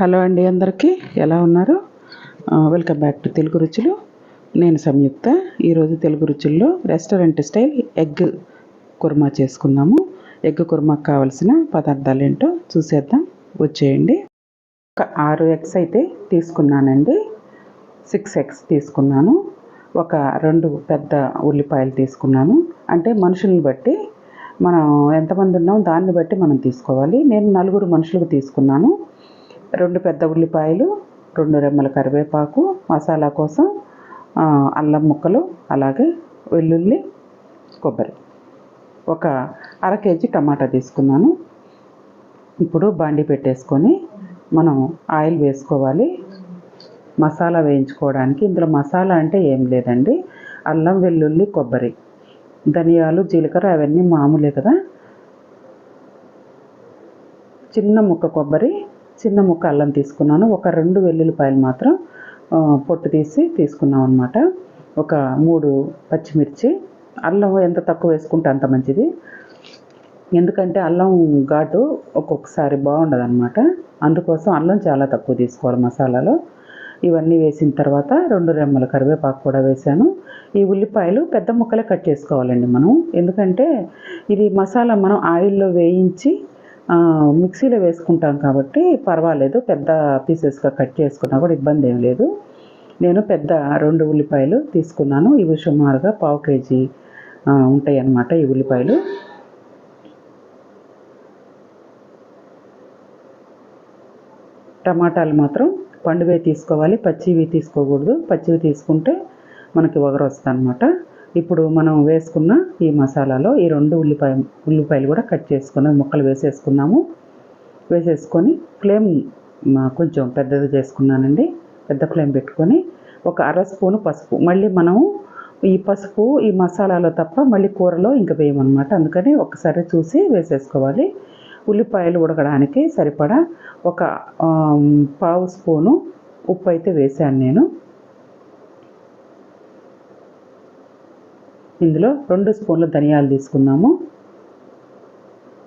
Hello అండి అందరికీ. ఎలా ఉన్నారు? వెల్కమ్ బ్యాక్ టు తెలుగు రుచులు. నేను సంయుక్త. ఈరోజు తెలుగు రుచుల్లో రెస్టారెంట్ స్టైల్ ఎగ్ కుర్మా చేసుకుందాము. ఎగ్ కుర్మాకు కావాల్సిన పదార్థాలు ఏంటో చూసేద్దాం. వచ్చేయండి. ఒక ఆరు ఎగ్స్ అయితే తీసుకున్నానండి. సిక్స్ ఎగ్స్ తీసుకున్నాను. ఒక రెండు పెద్ద ఉల్లిపాయలు తీసుకున్నాను. అంటే మనుషుల్ని బట్టి మనం ఎంతమంది ఉన్నాం దాన్ని బట్టి మనం తీసుకోవాలి. నేను నలుగురు మనుషులకు తీసుకున్నాను. రెండు పెద్ద ఉల్లిపాయలు రెండు రెమ్మల కరివేపాకు మసాలా కోసం అల్లం ముక్కలు అలాగే వెల్లుల్లి కొబ్బరి. ఒక అర కేజీ టమాటా తీసుకున్నాను. ఇప్పుడు బాండి పెట్టేసుకొని మనం ఆయిల్ వేసుకోవాలి. మసాలా వేయించుకోవడానికి ఇందులో మసాలా అంటే ఏం లేదండి. అల్లం వెల్లుల్లి కొబ్బరి ధనియాలు జీలకర్ర అవన్నీ మామూలే కదా. చిన్న ముక్క కొబ్బరి చిన్న ముక్క అల్లం తీసుకున్నాను. ఒక రెండు వెల్లుల్లిపాయలు మాత్రం పొట్టు తీసి తీసుకున్నాం అనమాట ఒక మూడు పచ్చిమిర్చి. అల్లం ఎంత తక్కువ వేసుకుంటే అంత మంచిది. ఎందుకంటే అల్లం ఘాటు ఒక్కొక్కసారి బాగుండదు అనమాట అందుకోసం అల్లం చాలా తక్కువ తీసుకోవాలి మసాలాలో. ఇవన్నీ వేసిన తర్వాత రెండు రెమ్మల కరివేపాకు కూడా వేసాను. ఈ ఉల్లిపాయలు పెద్ద ముక్కలే కట్ చేసుకోవాలండి మనం. ఎందుకంటే ఇది మసాలా మనం ఆయిల్లో వేయించి మిక్సీలో వేసుకుంటాం కాబట్టి పర్వాలేదు పెద్ద పీసెస్గా కట్ చేసుకున్నా కూడా ఇబ్బంది ఏం లేదు. నేను పెద్ద రెండు ఉల్లిపాయలు తీసుకున్నాను. ఇవి సుమారుగా పావు కేజీ ఉంటాయి అన్నమాట ఈ ఉల్లిపాయలు. టమాటాలు మాత్రం పండువే తీసుకోవాలి పచ్చివి తీసుకోకూడదు. పచ్చివి తీసుకుంటే మనకి వగరు వస్తుంది అనమాట ఇప్పుడు మనం వేసుకున్న ఈ మసాలాలో ఈ రెండు ఉల్లిపాయ ఉల్లిపాయలు కూడా కట్ చేసుకుని ముక్కలు వేసేసుకున్నాము. వేసేసుకొని ఫ్లేమ్ కొంచెం పెద్దది చేసుకున్నానండి. పెద్ద ఫ్లేమ్ పెట్టుకొని ఒక అర స్పూను పసుపు. మళ్ళీ మనము ఈ పసుపు ఈ మసాలాలో తప్ప మళ్ళీ కూరలో ఇంకా వేయమన్నమాట. అందుకని ఒకసారి చూసి వేసేసుకోవాలి. ఉల్లిపాయలు ఉడకడానికి సరిపడా ఒక పావు స్పూను ఉప్పు అయితే వేసాను నేను. ఇందులో రెండు స్పూన్ల ధనియాలు తీసుకుందాము.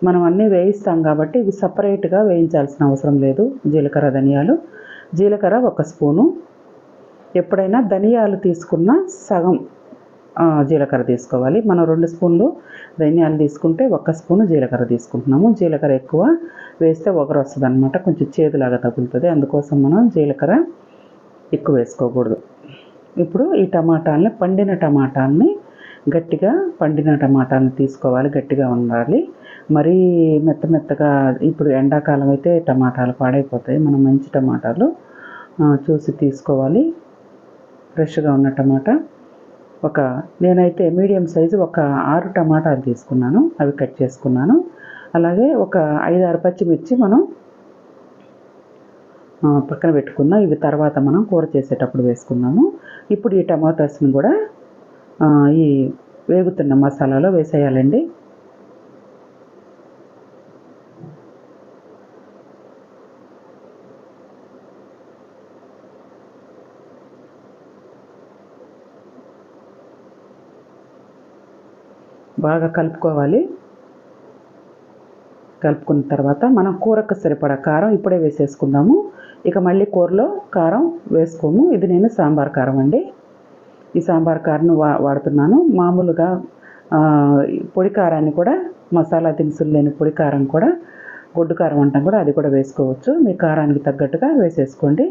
మనం అన్నీ వేయిస్తాం కాబట్టి ఇవి సపరేట్గా వేయించాల్సిన అవసరం లేదు. జీలకర్ర ధనియాలు. జీలకర్ర ఒక స్పూను. ఎప్పుడైనా ధనియాలు తీసుకున్న సగం జీలకర్ర తీసుకోవాలి. మనం రెండు స్పూన్లు ధనియాలు తీసుకుంటే ఒక్క స్పూను జీలకర్ర తీసుకుంటున్నాము. జీలకర్ర ఎక్కువ వేస్తే ఒకరు వస్తుంది అనమాట కొంచెం చేదులాగా తగులుతుంది. అందుకోసం మనం జీలకర్ర ఎక్కువ వేసుకోకూడదు. ఇప్పుడు ఈ టమాటాలని పండిన టమాటాలని గట్టిగా పండిన టమాటాలను తీసుకోవాలి గట్టిగా ఉండాలి మరీ మెత్త మెత్తగా ఇప్పుడు ఎండాకాలం అయితే టమాటాలు పాడైపోతాయి. మనం మంచి టమాటాలు చూసి తీసుకోవాలి. ఫ్రెష్గా ఉన్న టమాటా. ఒక నేనైతే మీడియం సైజు ఒక ఆరు టమాటాలు తీసుకున్నాను. అవి కట్ చేసుకున్నాను. అలాగే ఒక ఐదు ఆరు పచ్చిమిర్చి మనం పక్కన పెట్టుకుందాం ఇవి తర్వాత మనం కూర చేసేటప్పుడు వేసుకున్నాము. ఇప్పుడు ఈ టమాటాస్ని కూడా ఈ వేగుతున్న మసాలాలో వేసేయాలండి. బాగా కలుపుకోవాలి. కలుపుకున్న తర్వాత మనం కూరకు సరిపడా కారం ఇప్పుడే వేసేసుకుందాము. ఇక మళ్ళీ కూరలో కారం వేసుకోము. ఇది నేను సాంబార్ కారం అండి. ఈ సాంబార్ కారం వా వాడుతున్నాను. మామూలుగా పొడి కారాన్ని కూడా మసాలా దినుసులు లేని పొడి కారం కూడా గొడ్డు కారం అంటాం కూడా అది కూడా వేసుకోవచ్చు. మీ కారానికి తగ్గట్టుగా వేసేసుకోండి.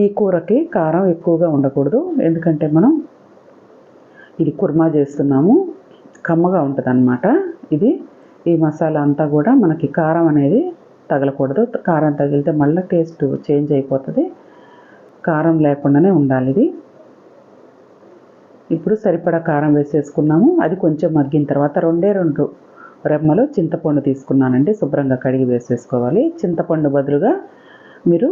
ఈ కూరకి కారం ఎక్కువగా ఉండకూడదు. ఎందుకంటే మనం ఇది కుర్మా చేస్తున్నాము. కమ్మగా ఉంటుందన్నమాట ఇది. ఈ మసాలా అంతా కూడా మనకి కారం అనేది తగలకూడదు. కారం తగిలితే మళ్ళీ టేస్ట్ చేంజ్ అయిపోతుంది. కారం లేకుండానే ఉండాలి ఇది. ఇప్పుడు సరిపడా కారం వేసేసుకున్నాము. అది కొంచెం మగ్గిన తర్వాత రెండే రెండు రెమ్మలు చింతపండు తీసుకున్నానండి. శుభ్రంగా కడిగి వేసేసుకోవాలి. చింతపండు బదులుగా మీరు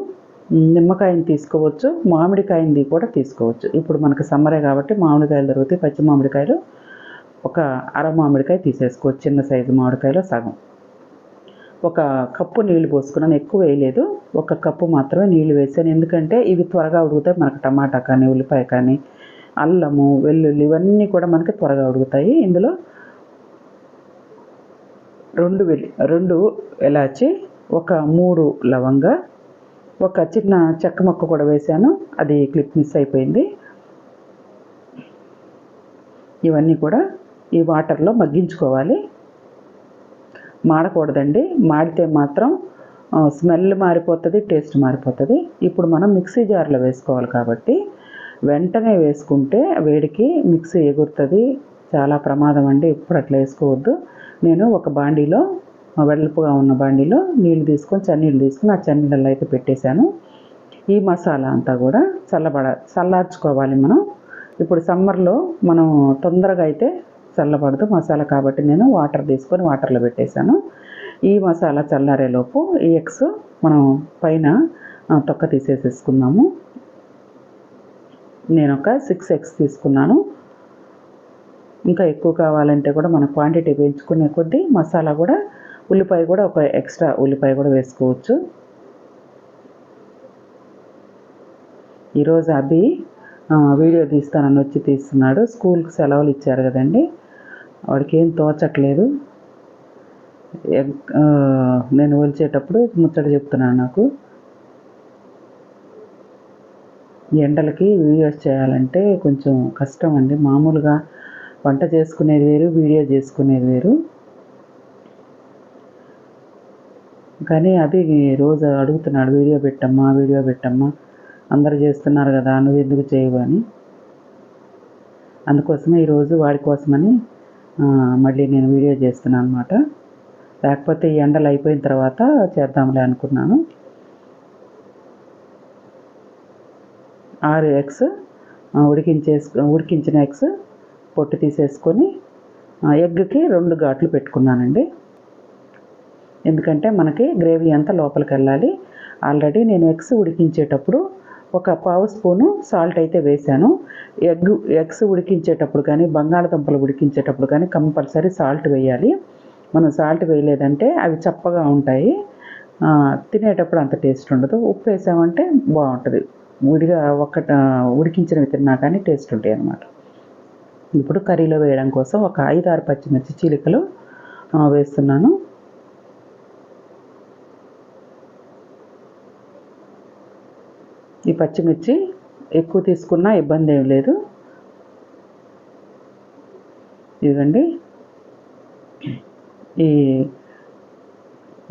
నిమ్మకాయని తీసుకోవచ్చు. మామిడికాయని కూడా తీసుకోవచ్చు. ఇప్పుడు మనకు సమ్మరే కాబట్టి మామిడికాయలు దొరుకుతాయి. పచ్చి మామిడికాయలు ఒక అర మామిడికాయ తీసేసుకోవచ్చు. చిన్న సైజు మామిడికాయలో సగం. ఒక కప్పు నీళ్ళు పోసుకున్నాను. ఎక్కువ వేయలేదు. ఒక కప్పు మాత్రమే నీళ్ళు వేసాను. ఎందుకంటే ఇవి త్వరగా ఉడుగుతాయి మనకు టమాటా కానీ ఉల్లిపాయ కానీ అల్లము వెల్లుల్లి ఇవన్నీ కూడా మనకి త్వరగా ఉడుగుతాయి ఇందులో రెండు వెల్లి రెండు ఎలాచి ఒక మూడు లవంగ ఒక చిన్న చెక్క మొక్క కూడా వేశాను. అది క్లిప్ మిస్ అయిపోయింది. ఇవన్నీ కూడా ఈ వాటర్లో మగ్గించుకోవాలి. మాడకూడదండి. మాడితే మాత్రం స్మెల్ మారిపోతుంది టేస్ట్ మారిపోతుంది. ఇప్పుడు మనం మిక్సీ జార్లో వేసుకోవాలి కాబట్టి వెంటనే వేసుకుంటే వేడికి మిక్సీ ఎగురుతుంది. చాలా ప్రమాదం అండి. ఇప్పుడు అట్లా వేసుకోవద్దు. నేను ఒక బాండీలో వెడల్పుగా ఉన్న బాండీలో నీళ్ళు తీసుకొని చన్నీళ్ళు తీసుకొని ఆ చన్నీళ్ళలో అయితే పెట్టేశాను. ఈ మసాలా అంతా కూడా చల్లబడ చల్లార్చుకోవాలి మనం. ఇప్పుడు సమ్మర్లో మనం తొందరగా అయితే చల్లబడదు మసాలా కాబట్టి నేను వాటర్ తీసుకొని వాటర్లో పెట్టేశాను. ఈ మసాలా చల్లారేలోపు ఈ ఎగ్స్ మనం పైన తొక్క తీసేసేసుకున్నాము నేను ఒక సిక్స్ ఎగ్స్ తీసుకున్నాను. ఇంకా ఎక్కువ కావాలంటే కూడా మన క్వాంటిటీ పెంచుకునే కొద్దీ మసాలా కూడా ఉల్లిపాయ కూడా ఒక ఎక్స్ట్రా ఉల్లిపాయ కూడా వేసుకోవచ్చు. ఈరోజు అభి వీడియో తీస్తానని వచ్చి తీస్తున్నాడు. స్కూల్కి సెలవులు ఇచ్చారు కదండి. వాడికి ఏం తోచట్లేదు. నేను ఒలిచేటప్పుడు ముచ్చట చెప్తున్నాను నాకు ఈ ఎండలకి వీడియోస్ చేయాలంటే కొంచెం కష్టం అండి. మామూలుగా వంట చేసుకునేది వేరు వీడియో చేసుకునేది వేరు. కానీ అది రోజు అడుగుతున్నాడు వీడియో పెట్టమ్మా వీడియో పెట్టమ్మా అందరు చేస్తున్నారు కదా నువ్వు ఎందుకు చేయవు అని. అందుకోసమే ఈరోజు వాడి కోసమని మళ్ళీ నేను వీడియో చేస్తున్నాను అనమాట లేకపోతే ఈ ఎండలు అయిపోయిన తర్వాత చేద్దాంలే అనుకున్నాను. ఆరు ఎగ్స్ ఉడికించేసు ఉడికించిన ఎగ్స్ పొట్టు తీసేసుకొని ఎగ్కి రెండు ఘాట్లు పెట్టుకున్నానండి. ఎందుకంటే మనకి గ్రేవీ అంతా లోపలికి వెళ్ళాలి. ఆల్రెడీ నేను ఎగ్స్ ఉడికించేటప్పుడు ఒక పావు స్పూను సాల్ట్ అయితే వేశాను ఎగ్ ఎగ్స్ ఉడికించేటప్పుడు కానీ బంగాళదుంపలు ఉడికించేటప్పుడు కానీ కంపల్సరీ సాల్ట్ వేయాలి. మనం సాల్ట్ వేయలేదంటే అవి చప్పగా ఉంటాయి. తినేటప్పుడు అంత టేస్ట్ ఉండదు. ఉప్పు వేసామంటే బాగుంటుంది. విడిగా ఒక్క ఉడికించినవి తిన్నా కానీ టేస్ట్ ఉంటాయి అన్నమాట. ఇప్పుడు కర్రీలో వేయడం కోసం ఒక ఐదు ఆరు పచ్చిమిర్చి చీలికలు వేస్తున్నాను. ఈ పచ్చిమిర్చి ఎక్కువ తీసుకున్నా ఇబ్బంది ఏం లేదు. ఇదిగండి. ఈ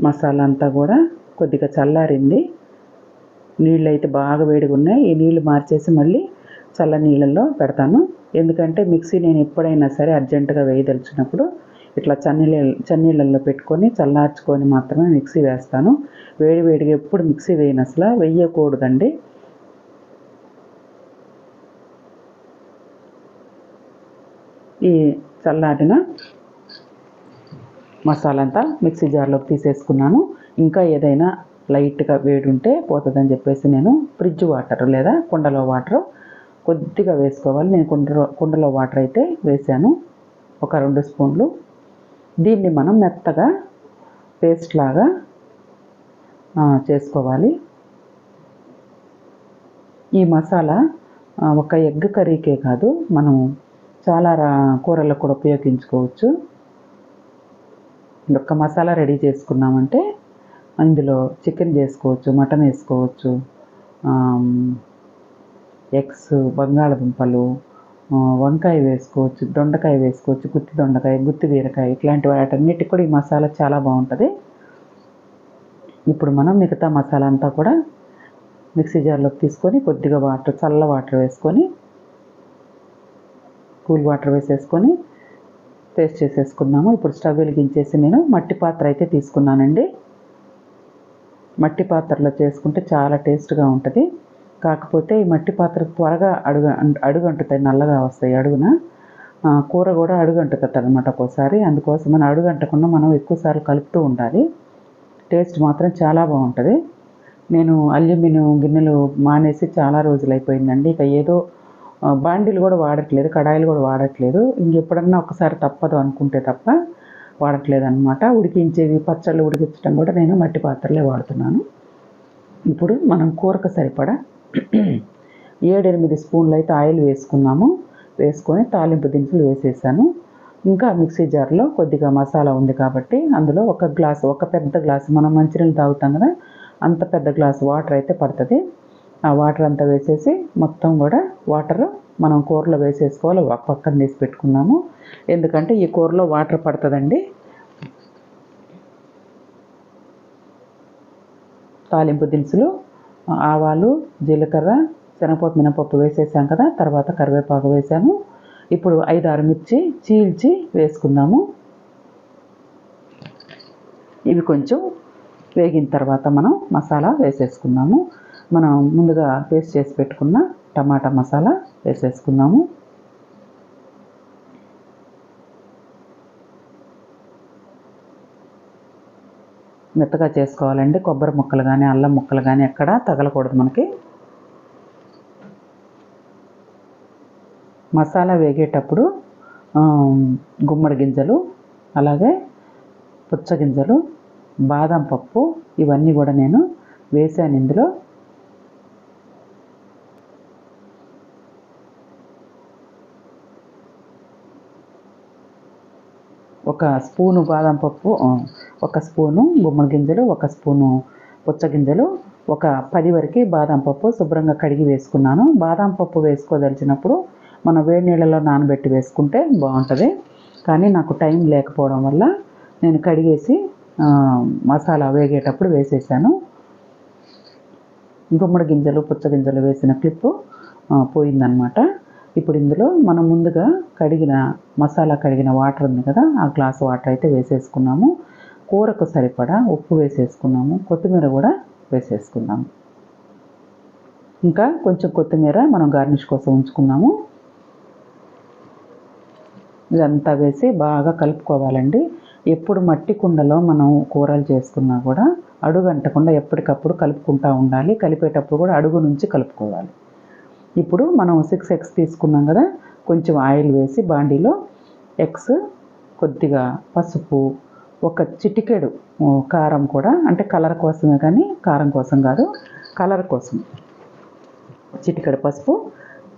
మసాలా అంతా కూడా కొద్దిగా చల్లారింది. నీళ్ళు అయితే బాగా వేడిగా ఉన్నాయి. ఈ నీళ్ళు మార్చేసి మళ్ళీ చల్ల నీళ్ళల్లో పెడతాను. ఎందుకంటే మిక్సీ నేను ఎప్పుడైనా సరే అర్జెంటుగా వేయదలిచినప్పుడు ఇట్లా చన్నీళ్ళ చన్నీళ్ళల్లో పెట్టుకొని చల్లార్చుకొని మాత్రమే మిక్సీ వేస్తాను. వేడి వేడిగా ఎప్పుడు మిక్సీ వేయను అసలు. వేయకూడదండి. ఈ చల్లారిన మసాలా అంతా మిక్సీ జార్లోకి తీసేసుకున్నాను. ఇంకా ఏదైనా లైట్గా వేడి ఉంటే పోతుందని చెప్పేసి నేను ఫ్రిడ్జ్ వాటర్ లేదా కుండలో వాటర్ కొద్దిగా వేసుకోవాలి. నేను కుండలో కుండలో వాటర్ అయితే వేసాను. ఒక రెండు స్పూన్లు. దీన్ని మనం మెత్తగా పేస్ట్ లాగా చేసుకోవాలి. ఈ మసాలా ఒక ఎగ్ కర్రీకే కాదు మనం చాలా రా కూరలకు కూడా ఉపయోగించుకోవచ్చు. ఒక్క మసాలా రెడీ చేసుకున్నామంటే అందులో చికెన్ చేసుకోవచ్చు మటన్ వేసుకోవచ్చు ఎగ్స్ బంగాళదుంపలు వంకాయ వేసుకోవచ్చు దొండకాయ వేసుకోవచ్చు గుత్తి దొండకాయ గుత్తి బీరకాయ ఇట్లాంటి వాటన్నిటికి కూడా ఈ మసాలా చాలా బాగుంటుంది. ఇప్పుడు మనం మిగతా మసాలా అంతా కూడా మిక్సీ జార్లోకి తీసుకొని కొద్దిగా వాటర్ చల్ల వాటర్ వేసుకొని కూల్ వాటర్ వేసేసుకొని పేస్ట్ చేసేసుకుందాము. ఇప్పుడు స్టవ్ వెలిగించేసి నేను మట్టి పాత్ర అయితే తీసుకున్నానండి. మట్టి పాత్రలో చేసుకుంటే చాలా టేస్ట్గా ఉంటుంది. కాకపోతే ఈ మట్టి పాత్ర త్వరగా అడుగు అడుగు అంటుతాయి నల్లగా వస్తాయి అడుగున. కూర కూడా అడుగంటుతుంది అనమాట ఒక్కోసారి. అందుకోసం మనం అడుగంటకుండా మనం ఎక్కువసార్లు కలుపుతూ ఉండాలి. టేస్ట్ మాత్రం చాలా బాగుంటుంది. నేను అల్యూమినియం గిన్నెలు మానేసి చాలా రోజులు అయిపోయిందండి ఇక ఏదో బాండీలు కూడా వాడట్లేదు కడాయిలు కూడా వాడట్లేదు. ఇంకెప్పుడన్నా ఒకసారి తప్పదు అనుకుంటే తప్ప వాడట్లేదనమాట ఉడికించేవి పచ్చళ్ళు ఉడికించడం కూడా నేను మట్టి పాత్రలే వాడుతున్నాను. ఇప్పుడు మనం కూరకు సరిపడా ఏడెనిమిది స్పూన్లు అయితే ఆయిల్ వేసుకున్నాము. వేసుకొని తాలింపు దినుసులు వేసేసాను. ఇంకా మిక్సీ జార్లో కొద్దిగా మసాలా ఉంది కాబట్టి అందులో ఒక గ్లాసు ఒక పెద్ద గ్లాసు మనం మంచినీళ్ళు తాగుతాం కదా అంత పెద్ద గ్లాస్ వాటర్ అయితే పడుతుంది. ఆ వాటర్ అంతా వేసేసి మొత్తం కూడా వాటర్ మనం కూరలో వేసేసుకోవాలి. ఒక పక్కన తీసి పెట్టుకున్నాము. ఎందుకంటే ఈ కూరలో వాటర్ పడుతుందండి. తాలింపు దినుసులు ఆవాలు జీలకర్ర శనగపప్పు మినపప్పు వేసేసాం కదా. తర్వాత కరివేపాకు వేసాము. ఇప్పుడు ఐదు ఆరు మిర్చి చీల్చి వేసుకుందాము. ఇవి కొంచెం వేగిన తర్వాత మనం మసాలా వేసేసుకుందాము. మనం ముందుగా పేస్ట్ చేసి పెట్టుకున్న టమాటా మసాలా వేసేసుకుందాము. మెత్తగా చేసుకోవాలండి. కొబ్బరి ముక్కలు కానీ అల్లం ముక్కలు కానీ ఎక్కడ తగలకూడదు మనకి. మసాలా వేగేటప్పుడు గుమ్మడి గింజలు అలాగే పుచ్చగింజలు బాదం పప్పు ఇవన్నీ కూడా నేను వేసాను ఇందులో. ఒక స్పూను బాదం పప్పు ఒక స్పూను గుమ్మడి గింజలు ఒక స్పూను పుచ్చగింజలు ఒక పది వరకు బాదం పప్పు శుభ్రంగా కడిగి వేసుకున్నాను. బాదం పప్పు వేసుకోదలిచినప్పుడు మనం వేడి నీళ్ళలో నానబెట్టి వేసుకుంటే బాగుంటుంది. కానీ నాకు టైం లేకపోవడం వల్ల నేను కడిగేసి మసాలా వేగేటప్పుడు వేసేసాను. గుమ్మడి గింజలు పుచ్చగింజలు వేసిన క్లిప్పు పోయిందనమాట ఇప్పుడు ఇందులో మనం ముందుగా కడిగిన మసాలా కడిగిన వాటర్ ఉంది కదా ఆ గ్లాస్ వాటర్ అయితే వేసేసుకున్నాము. కూరకు సరిపడా ఉప్పు వేసేసుకున్నాము. కొత్తిమీర కూడా వేసేసుకున్నాము. ఇంకా కొంచెం కొత్తిమీర మనం గార్నిష్ కోసం ఉంచుకున్నాము. ఇదంతా వేసి బాగా కలుపుకోవాలండి. ఎప్పుడు మట్టి కుండలో మనం కూరలు చేసుకున్నా కూడా అడుగు అంటకుండా ఎప్పటికప్పుడు కలుపుకుంటూ ఉండాలి. కలిపేటప్పుడు కూడా అడుగు నుంచి కలుపుకోవాలి. ఇప్పుడు మనం సిక్స్ ఎగ్స్ తీసుకున్నాం కదా కొంచెం ఆయిల్ వేసి బాండీలో ఎగ్స్ కొద్దిగా పసుపు ఒక చిటికెడు కారం కూడా అంటే కలర్ కోసమే కానీ కారం కోసం కాదు కలర్ కోసం. చిటికెడు పసుపు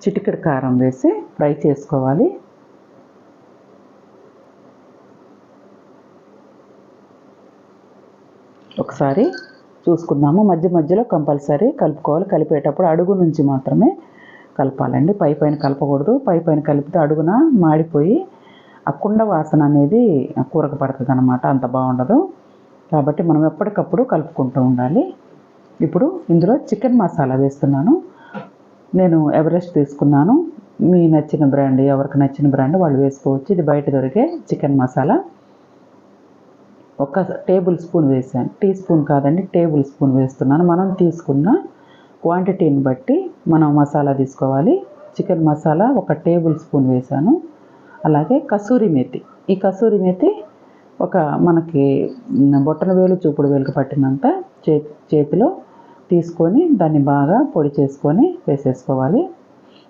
చిటికెడు కారం వేసి ఫ్రై చేసుకోవాలి. ఒకసారి చూసుకుందాము. మధ్య మధ్యలో కంపల్సరీ కలుపుకోవాలి. కలిపేటప్పుడు అడుగు నుంచి మాత్రమే కలపాలండి. పై పైన కలపకూడదు. పై పైన కలిపితే అడుగున మాడిపోయి ఆ కుండ వాసన అనేది కూరకు పడుతుంది అనమాట అంత బాగుండదు. కాబట్టి మనం ఎప్పటికప్పుడు కలుపుకుంటూ ఉండాలి. ఇప్పుడు ఇందులో చికెన్ మసాలా వేస్తున్నాను. నేను ఎవరెస్ట్ తీసుకున్నాను. మీ నచ్చిన బ్రాండ్ ఎవరికి నచ్చిన బ్రాండ్ వాళ్ళు వేసుకోవచ్చు. ఇది బయట దొరికే చికెన్ మసాలా. ఒక టేబుల్ స్పూన్ వేసాను టీ స్పూన్ కాదండి టేబుల్ స్పూన్ వేస్తున్నాను. మనం తీసుకున్న క్వాంటిటీని బట్టి మనం మసాలా తీసుకోవాలి. చికెన్ మసాలా ఒక టేబుల్ స్పూన్ వేసాను అలాగే కసూరి మేతి. ఈ కసూరి మేతి ఒక మనకి బొట్టన వేలు చూపుడు వేలుకు పట్టినంత చే చేతిలో తీసుకొని దాన్ని బాగా పొడి చేసుకొని వేసేసుకోవాలి.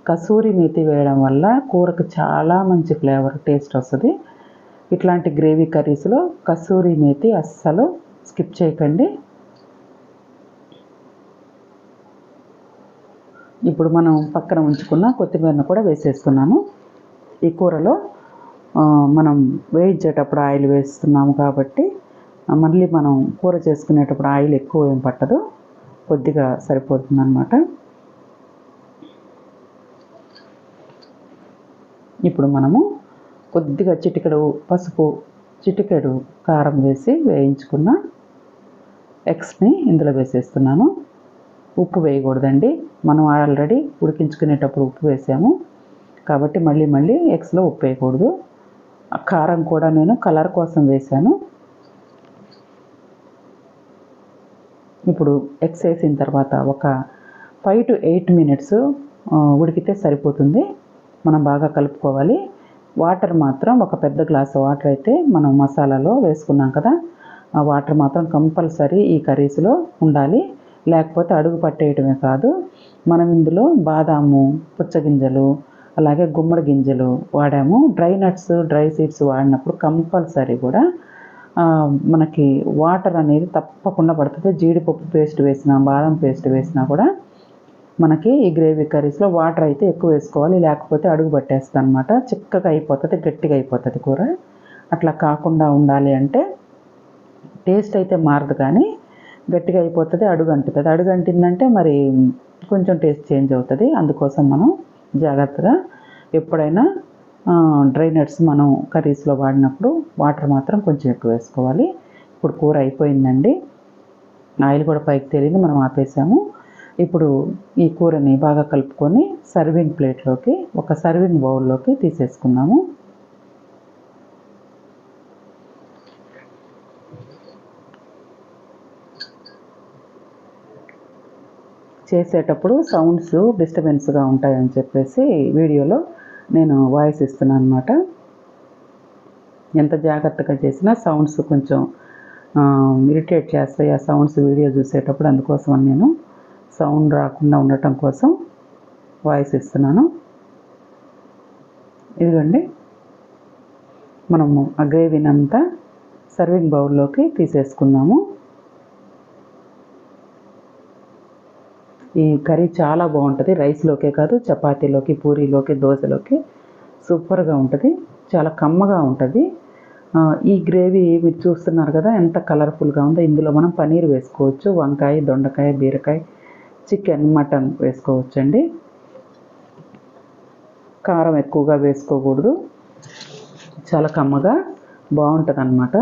కసూరి మేతి వేయడం వల్ల కూరకు చాలా మంచి ఫ్లేవర్ టేస్ట్ వస్తుంది. ఇట్లాంటి గ్రేవీ కర్రీస్లో కసూరి మేతి అస్సలు స్కిప్ చేయకండి. ఇప్పుడు మనం పక్కన ఉంచుకున్న కొత్తిమీరను కూడా వేసేస్తున్నాను. ఈ కూరలో మనం వేయించేటప్పుడు ఆయిల్ వేస్తున్నాము కాబట్టి మళ్ళీ మనం కూర చేసుకునేటప్పుడు ఆయిల్ ఎక్కువ ఏం పట్టదు. కొద్దిగా సరిపోతుంది అనమాట ఇప్పుడు మనము కొద్దిగా చిటికెడు పసుపు చిటికెడు కారం వేసి వేయించుకున్న ఎగ్స్ని ఇందులో వేసేస్తున్నాను. ఉప్పు వేయకూడదండి. మనం ఆల్రెడీ ఉడికించుకునేటప్పుడు ఉప్పు వేసాము. కాబట్టి మళ్ళీ మళ్ళీ ఎగ్స్లో ఉప్పు వేయకూడదు. ఆ కారం కూడా నేను కలర్ కోసం వేసాను. ఇప్పుడు ఎగ్స్ వేసిన తర్వాత ఒక ఫైవ్ టు ఎయిట్ మినిట్స్ ఉడికితే సరిపోతుంది. మనం బాగా కలుపుకోవాలి. వాటర్ మాత్రం ఒక పెద్ద గ్లాస్ వాటర్ అయితే మనం మసాలాలో వేసుకున్నాం కదా ఆ వాటర్ మాత్రం కంపల్సరీ ఈ కర్రీస్లో ఉండాలి. లేకపోతే అడుగు పట్టేయటమే కాదు. మనం ఇందులో బాదాము పుచ్చగింజలు అలాగే గుమ్మడి గింజలు వాడాము. డ్రై నట్స్ డ్రై సీడ్స్ వాడినప్పుడు కంపల్సరీ కూడా మనకి వాటర్ అనేది తప్పకుండా పడుతుంది. జీడిపప్పు పేస్ట్ వేసినా బాదం పేస్ట్ వేసినా కూడా మనకి ఈ గ్రేవీ కర్రీస్లో వాటర్ అయితే ఎక్కువ వేసుకోవాలి. లేకపోతే అడుగు పట్టేస్తుంది అనమాట చిక్కగా అయిపోతుంది గట్టిగా అయిపోతుంది కూర. అట్లా కాకుండా ఉండాలి అంటే టేస్ట్ అయితే మారదు కానీ గట్టిగా అయిపోతుంది అడుగు అంటుతుంది అడుగు అంటిందంటే మరి కొంచెం టేస్ట్ చేంజ్ అవుతుంది. అందుకోసం మనం జాగ్రత్తగా ఎప్పుడైనా డ్రై నట్స్ మనం కర్రీస్లో వాడినప్పుడు వాటర్ మాత్రం కొంచెం ఎక్కువ వేసుకోవాలి. ఇప్పుడు కూర అయిపోయిందండి. ఆయిల్ కూడా పైకి తేలింది మనం ఆపేసాము. ఇప్పుడు ఈ కూరని బాగా కలుపుకొని సర్వింగ్ ప్లేట్లోకి ఒక సర్వింగ్ బౌల్లోకి తీసేసుకున్నాము. చేసేటప్పుడు సౌండ్స్ డిస్టర్బెన్స్గా ఉంటాయని చెప్పేసి వీడియోలో నేను వాయిస్ ఇస్తున్నాను అనమాట ఎంత జాగ్రత్తగా చేసినా సౌండ్స్ కొంచెం ఇరిటేట్ చేస్తాయి ఆ సౌండ్స్ వీడియో చూసేటప్పుడు అందుకోసం నేను సౌండ్ రాకుండా ఉండటం కోసం వాయిస్ ఇస్తున్నాను. ఇదిగోండి. మనము ఆ గ్రేవీనంతా సర్వింగ్ బౌల్లోకి తీసేసుకున్నాము. ఈ కర్రీ చాలా బాగుంటుంది. రైస్లోకే కాదు చపాతీలోకి పూరీలోకి దోశలోకి సూపర్గా ఉంటుంది. చాలా కమ్మగా ఉంటుంది. ఈ గ్రేవీ మీరు చూస్తున్నారు కదా ఎంత కలర్ఫుల్గా ఉందో. ఇందులో మనం పనీర్ వేసుకోవచ్చు వంకాయ దొండకాయ బీరకాయ చికెన్ మటన్ వేసుకోవచ్చండి. కారం ఎక్కువగా వేసుకోకూడదు. చాలా కమ్మగా బాగుంటుంది అన్నమాట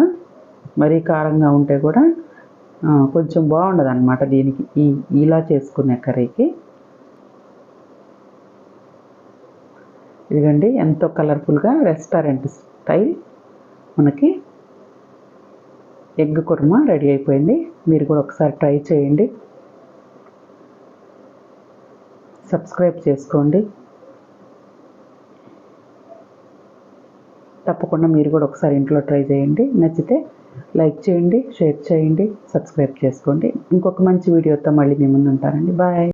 మరీ కారంగా ఉంటే కూడా కొంచెం బాగుండదు అనమాట దీనికి. ఈ ఇలా చేసుకునే కర్రీకి. ఇదిగండి ఎంతో కలర్ఫుల్గా రెస్టారెంట్ స్టైల్ మనకి ఎగ్ కుర్మా రెడీ అయిపోయింది. మీరు కూడా ఒకసారి ట్రై చేయండి. సబ్స్క్రైబ్ చేసుకోండి. తప్పకుండా మీరు కూడా ఒకసారి ఇంట్లో ట్రై చేయండి. నచ్చితే లైక్ చేయండి షేర్ చేయండి సబ్స్క్రైబ్ చేసుకోండి. ఇంకొక మంచి వీడియోతో మళ్ళీ మీ ముందు ఉంటానండి బాయ్.